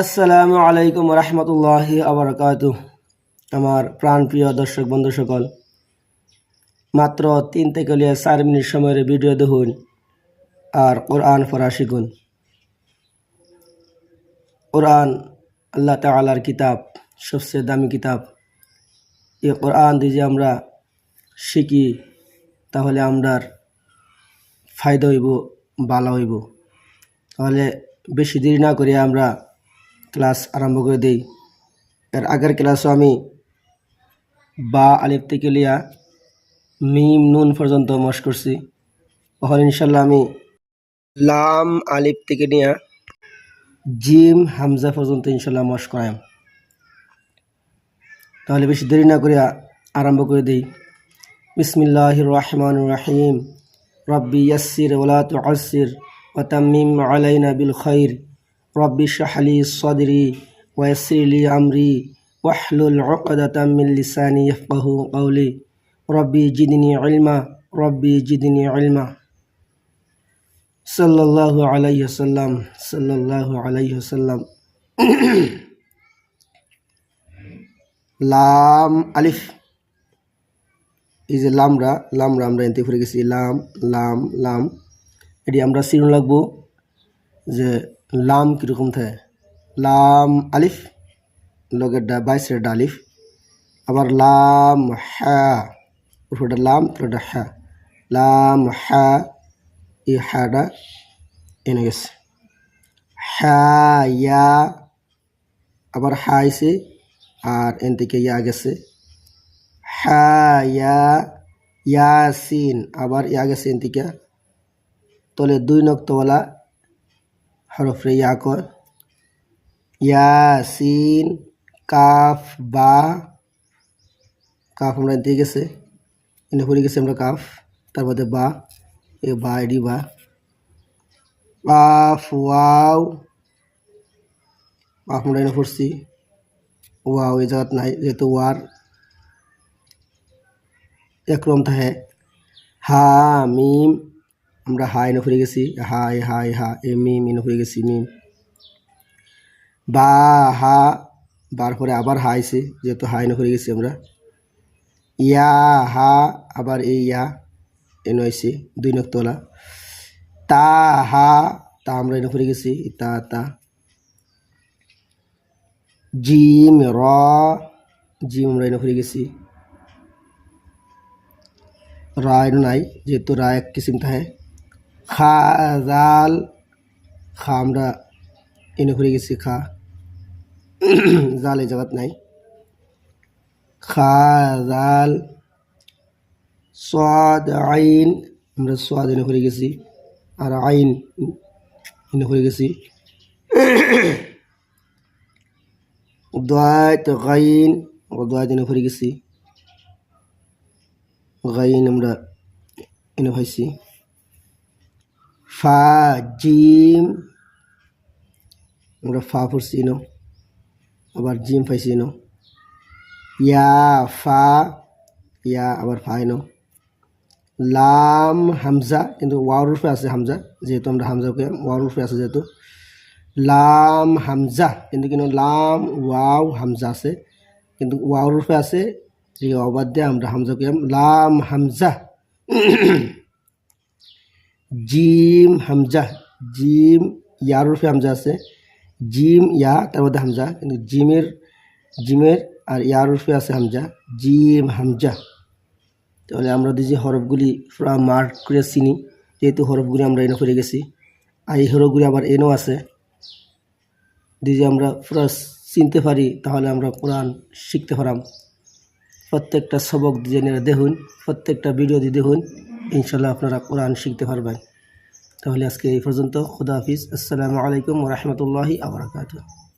আসসালামু আলাইকুম রহমতুল্লাহ আবরকাত আমার প্রাণপ্রিয় দর্শক বন্ধু সকল, মাত্র তিন থেকে লিয়ে চার মিনিট সময়ের ভিডিও দেখুন আর কোরআন পড়া শিখুন। কোরআন আল্লাহ তালার কিতাব, সবচেয়ে দামি কিতাব। এই কোরআন দিয়ে আমরা শিখি, তাহলে আমরার ফায়দা হইব ভালো হইব। তাহলে বেশি দেরি না করে আমরা ক্লাস আরম্ভ করে দেই। এর আগের ক্লাসও আমি বা আলিফ থেকে লিয়া মিম নুন পর্যন্ত মশ করছি। তখন ইনশাল্লাহ আমি লাম আলিফ থেকে নিয়া জিম হামজা পর্যন্ত ইনশাল্লাহ মশ করাম তাহলে বেশি দেরি না করিয়া আরম্ভ করে দিই। বিসমিল্লাহ রহমান রাহিম। রব্বি ইয়াসির ওলা তুসির ওতামিম আলাইনা বিল খৈর রব্বি শাহলি সদরি ওয়াসিরলি আমরি ওয়াহলুল উকদাতাম মিন লিসানি ইয়াফকাহু কওলি। রব্বি জিদনি ইলমা, রব্বি জিদনি ইলমা। সাল্লাল্লাহু আলাইহি ওয়াসাল্লাম, সাল্লাল্লাহু আলাইহি লাম আলিফ। এই যে লামরা লামরা আমরা এনতে ফুরে গেছি। লাম লাম লাম। এটি আমরা চিরুন লাগবো যে লাম কীরকম থাকে? লাম আলিফ লগের ডা বাইশের ডা আলিফ, আবার লাম হ্যাঁ উপরটা লাম, উপরটা হ্যাঁ। লাম হ্যাঁ এই হ্যাঁটা এনে গেছে। হ্যাঁ ইয়া, আবার হ্যাঁ আইছে, আর এন থেকে ইয়া গেছে। হ্যাঁ ইয়া, ইয়াসিন, আবার ইয়া গেছে এন থেকে। তলে দুই নক্তওয়ালা হরফ রে ইয়া ইয়াসিন, কাফ, বা। কাফ আমরা দিয়ে গেছে। এনে পড়ে গেছে আমরা কাফ। তার মধ্যে বা। এ বা এডি বা। Calf wow. কাফ আমরা এনে পড়ছি। ওয়াও এই জায়গাত নাই, যেহেতু ওয়ার। একরম থাকে। হা, মিম। আমরা হা এনে ফুরে গেছি হাই হাই হা এ মিম এনে ফুরে গেছি মিম বা, হা, বার পরে আবার হা আইছে, যেহেতু হা এনে ফুরে গেছি আমরা। ইয়া, হা, আবার এই ইয়া এনে আইছে, দুই নক্তলা তা, হা, তা আমরা এনে ফুরে গেছি, তা তা। জিম, র, জিম আমরা এনে ফুরে গেছি। রা এনে নাই, যেহেতু রা এক কিসিম থাকে। খা, জাল, খা, আমরা এনে ঘুরে গেছি, খা। জাল এই নাই। খা, জাল, সাদ, আইন, আমরা সাদ এনে ঘুরে গেছি, আর আইন এনে ঘুরে গেছি। দোয়াত, গাইন দোয়াত এনে ঘুরে গেছি। গাইন আমরা এনে ভাইছি। ফা, জিম। আমরা ফা পড়ছি নো আবার জিম পাইছি নো ইয়া, ফা। ইয়া, আবার ফা নো লাম, হামজা, কিন্তু ওয়ার রূপে আছে হামজা, যেহেতু আমরা হামজাকে ওয়ার রূপে আছে যেহেতু। লাম, হামজা, কিন্তু কিন্তু লাম, ওয়াও, হামজা আছে। কিন্তু ওয়াও রূপে আছে, যে অবাদ দিয়ে আমরা হামজাকে, লাম, হামজা। জিম হামজা, জিম ইয়ার রূপে হামজা আছে। জিম ইয়া, তার মধ্যে হামজা, কিন্তু জিমের জিমের আর ইয়ার রূপে আছে হামজা। জিম হামজা। তাহলে আমরা যে হরফগুলি পুরা মার্ক করে চিনি, যেহেতু হরফগুলি আমরা এনে করে গেছি, আর এই হরফগুলি আবার এনেও আছে, যদি আমরা পুরা চিনতে পারি, তাহলে আমরা কোরআন শিখতে পারাম প্রত্যেকটা সবক জেনে দেখুন, প্রত্যেকটা ভিডিও দিয়ে দেখুন। ইনশাল্লাহ আপনারা কোরআন শিখতে পারবেন। তাহলে আজকে এই পর্যন্ত। খুদা হাফিজ। আসসালামু আলাইকুম রহমতুল্লাহি আবরাকাতু